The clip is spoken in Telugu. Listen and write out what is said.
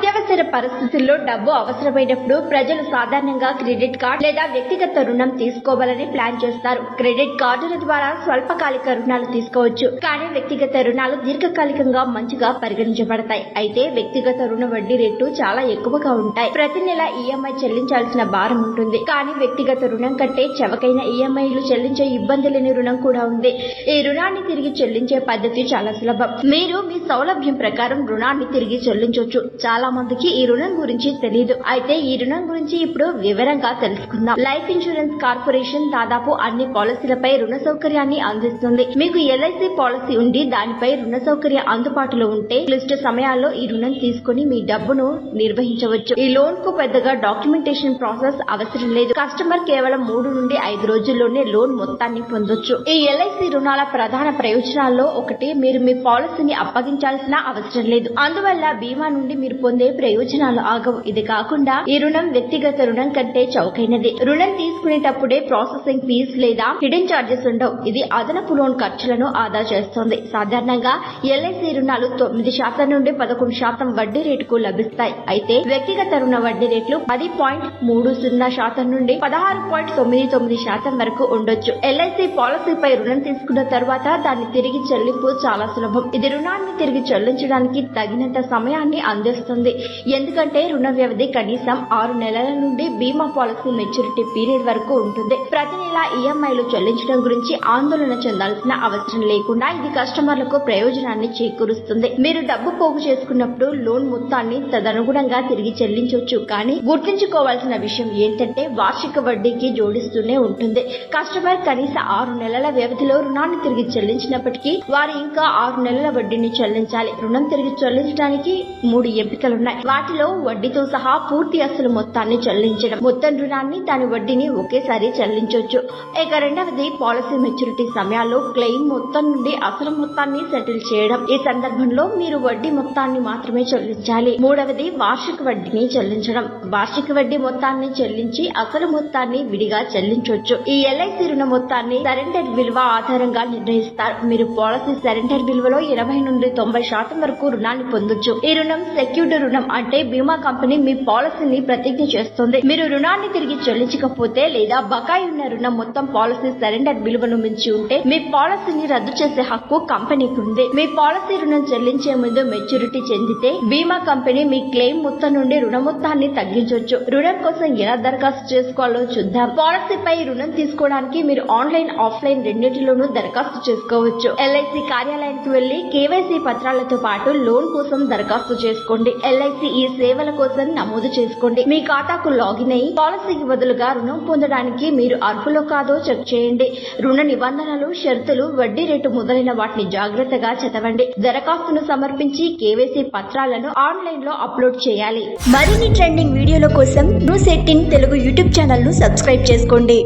అత్యవసర పరిస్థితుల్లో డబ్బు అవసరమైనప్పుడు ప్రజలు సాధారణంగా క్రెడిట్ కార్డు లేదా వ్యక్తిగత రుణం తీసుకోవాలని ప్లాన్ చేస్తారు. క్రెడిట్ కార్డుల ద్వారా స్వల్పకాలిక రుణాలు తీసుకోవచ్చు. కానీ వ్యక్తిగత రుణాలు దీర్ఘకాలికంగా మంచిగా పరిగణించబడతాయి. అయితే వ్యక్తిగత రుణ వడ్డీ రేటు చాలా ఎక్కువగా ఉంటాయి. ప్రతి నెల ఈఎంఐ చెల్లించాల్సిన భారం ఉంటుంది. కానీ వ్యక్తిగత రుణం కంటే చవకైన ఈఎంఐలు చెల్లించే ఇబ్బంది లేని రుణం కూడా ఉంది. ఈ రుణాన్ని తిరిగి చెల్లించే పద్ధతి చాలా సులభం. మీరు మీ సౌలభ్యం ప్రకారం రుణాన్ని తిరిగి చెల్లించవచ్చు చాలా మందికి ఈ రుణం గురించి తెలియదు అయితే ఈ రుణం గురించి ఇప్పుడు వివరంగా తెలుసుకుందాం. లైఫ్ ఇన్సూరెన్స్ కార్పొరేషన్ దాదాపు అన్ని పాలసీలపై రుణ సౌకర్యాన్ని అందిస్తుంది. మీకు ఎల్ఐసి పాలసీ ఉండి దానిపై రుణ సౌకర్యం అందుబాటులో ఉంటే క్లిష్ట సమయాల్లో ఈ రుణం తీసుకుని మీ డబ్బును నిర్వహించవచ్చు. ఈ లోన్కు పెద్దగా డాక్యుమెంటేషన్ ప్రాసెస్ అవసరం లేదు. కస్టమర్ కేవలం మూడు నుండి ఐదు రోజుల్లోనే లోన్ మొత్తాన్ని పొందొచ్చు. ఈ ఎల్ఐసి రుణాల ప్రధాన ప్రయోజనాల్లో ఒకటి మీరు మీ పాలసీని అప్పగించాల్సిన అవసరం లేదు. అందువల్ల బీమా నుండి మీరు పొందే ప్రయోజనాలు ఆగవు. ఇది కాకుండా ఈ రుణం వ్యక్తిగత రుణం కంటే చౌకైనది. రుణం తీసుకునేటప్పుడే ప్రాసెసింగ్ ఫీజు లేదా హిడెన్ చార్జెస్ ఉండవు. ఇది అదనపు లోన్ ఖర్చులను ఆదా చేస్తుంది. సాధారణంగా ఎల్ఐసి రుణాలు తొమ్మిది శాతం నుండి పదకొండు శాతం వడ్డీ రేటుకు లభిస్తాయి. అయితే వ్యక్తిగత రుణ వడ్డీ రేట్లు పది పాయింట్ మూడు సున్నా శాతం నుండి పదహారు పాయింట్ తొమ్మిది తొమ్మిది శాతం వరకు ఉండొచ్చు. ఎల్ఐసి పాలసీపై రుణం తీసుకున్న తర్వాత దాన్ని తిరిగి చెల్లింపు చాలా సులభం. ఇది రుణాన్ని తిరిగి చెల్లించడానికి తగినంత సమయాన్ని అందిస్తుంది. ఎందుకంటే రుణ వ్యవధి కనీసం ఆరు నెలల నుండి బీమా పాలసీ మెచ్యూరిటీ పీరియడ్ వరకు ఉంటుంది. ప్రతి నెల ఈఎంఐలు చెల్లించడం గురించి ఆందోళన చెందాల్సిన అవసరం లేకుండా ఇది కస్టమర్లకు ప్రయోజనాన్ని చేకూరుస్తుంది. మీరు డబ్బు పోగు చేసుకున్నప్పుడు లోన్ మొత్తాన్ని తదనుగుణంగా తిరిగి చెల్లించవచ్చు. కానీ గుర్తుంచుకోవాల్సిన విషయం ఏంటంటే వార్షిక వడ్డీకి జోడిస్తూనే ఉంటుంది. కస్టమర్ కనీస ఆరు నెలల వ్యవధిలో రుణాన్ని తిరిగి చెల్లించినప్పటికీ వారు ఇంకా ఆరు నెలల వడ్డీని చెల్లించాలి. రుణం తిరిగి చెల్లించడానికి మూడు ఎంపికలు ఉన్నాయి. వాటిలో వడ్డీతో సహా పూర్తి అసలు మొత్తాన్ని చెల్లించడం. మొత్తం రుణాన్ని దాని వడ్డీని ఒకేసారి చెల్లించవచ్చు ఇక రెండవది పాలసీ మెచ్యూరిటీ సమయాల్లో క్లెయిమ్ మొత్తం నుండి అసలు మొత్తాన్ని సెటిల్ చేయడం. ఈ సందర్భంలో మీరు వడ్డీ మొత్తాన్ని మాత్రమే చెల్లించాలి. మూడవది వార్షిక వడ్డీని చెల్లించడం. వార్షిక వడ్డీ మొత్తాన్ని చెల్లించి అసలు మొత్తాన్ని విడిగా చెల్లించవచ్చు ఈ ఎల్ఐసి రుణ మొత్తాన్ని సరెండర్ విలువ ఆధారంగా నిర్ణయిస్తారు. మీరు పాలసీ సరెండర్ విలువలో ఇరవై నుండి తొంభై శాతం వరకు రుణాన్ని పొందొచ్చు. ఈ రుణం సెక్యూర్డ్ రుణం అంటే బీమా కంపెనీ మీ పాలసీని ప్రతిజ్ఞ చేస్తుంది. మీరు రుణాన్ని తిరిగి చెల్లించకపోతే లేదా బకాయి ఉన్న రుణం మొత్తం పాలసీ సరెండర్ విలువను మించి ఉంటే మీ పాలసీని రద్దు చేసే హక్కు కంపెనీకి ఉంది. మీ పాలసీ రుణం చెల్లించే ముందు మెచ్యూరిటీ చెందితే బీమా కంపెనీ మీ క్లెయిమ్ మొత్తం నుండి రుణ మొత్తాన్ని తగ్గించవచ్చు రుణం కోసం ఎలా దరఖాస్తు చేసుకోవాలో చూద్దాం. పాలసీపై రుణం తీసుకోవడానికి మీరు ఆన్లైన్ ఆఫ్లైన్ రెండింటిలోనూ దరఖాస్తు చేసుకోవచ్చు. ఎల్ఐసి కార్యాలయానికి వెళ్ళి కేవైసీ పత్రాలతో పాటు లోన్ కోసం దరఖాస్తు చేసుకోండి. ఎల్ఐసి ఈ సేవల కోసం నమోదు చేసుకోండి. మీ ఖాతాకు లాగిన్ అయ్యి పాలసీకి బదులుగా రుణం పొందడానికి మీరు అర్హులో కాదో చెక్ చేయండి. రుణ నిబంధనలు షరతులు వడ్డీ రేటు మొదలైన వాటిని జాగ్రత్తగా చదవండి. దరఖాస్తును సమర్పించి కేవైసీ పత్రాలను ఆన్లైన్లో అప్లోడ్ చేయాలి. మరిన్ని ట్రెండింగ్ వీడియోల కోసం న్యూస్ ఎయిటీన్ తెలుగు యూట్యూబ్ ఛానల్ను సబ్స్క్రైబ్ చేసుకోండి.